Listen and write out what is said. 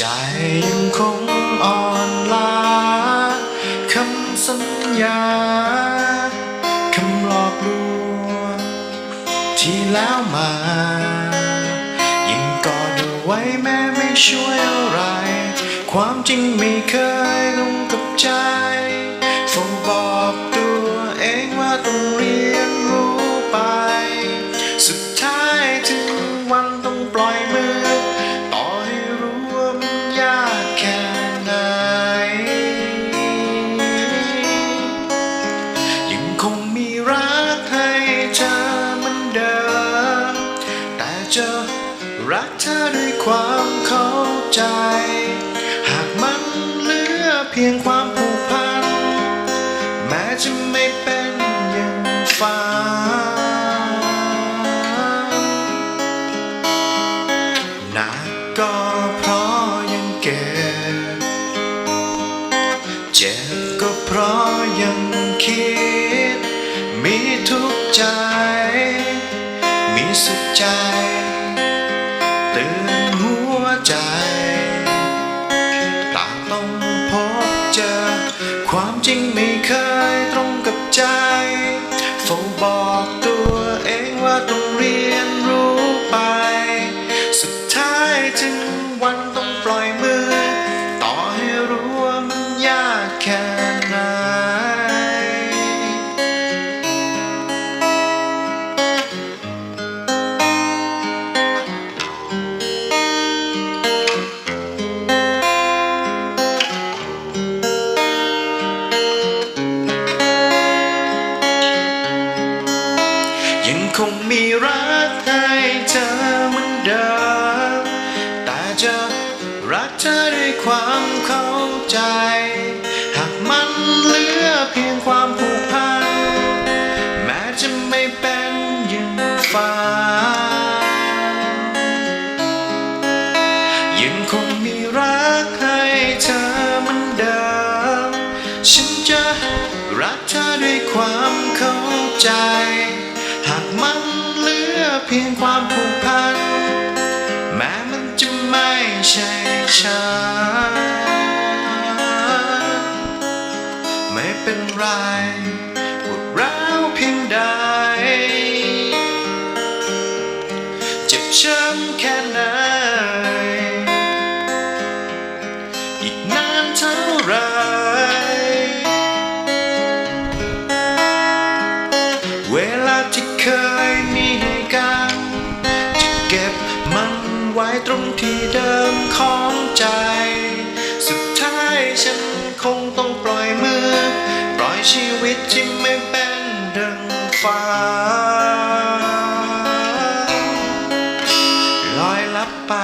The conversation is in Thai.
ใจยังคงอ่อนล้าคำสัญญาคำหลอกลวงที่แล้วมายังกอดเอาไว้แม่ไม่ช่วยอะไร ความจริงไม่เคยลงกับใจฝงบอก รักเธอด้วยความเข้าใจ หากมันเหลือเพียงความผูกพัน แม้จะไม่เป็นอย่างฝันหนักก็เพราะยังเก็บ เจ็บก็เพราะยังคิด มีทุกใจ มีสุขใจ ใจ ต่างต้องพบเจอความจริงไม่ คงมีรักให้เธอเหมือนเดิมแต่จะรักเธอด้วยความเข้าใจ หากมันเหลือเพียงความผูกพัน แม้จะไม่เป็นย่างฝันยังคงมีรักให้เธอเหมือนเดิม ฉันจะรักเธอด้วยความเข้าใจ เพียงความผูกพัน แม้มันจะไม่ใช่ฉันไม่เป็นไรปวดร้าวเพียงใด เจ็บช้ำแค่ไหน อีกนานเท่าไหรเวลาที่เคยมี ตรงที่เดิมของใจ สุดท้ายฉันคงต้องปล่อยมือ ปล่อยชีวิตที่ไม่เป็นดังฟ้าลอยลับไป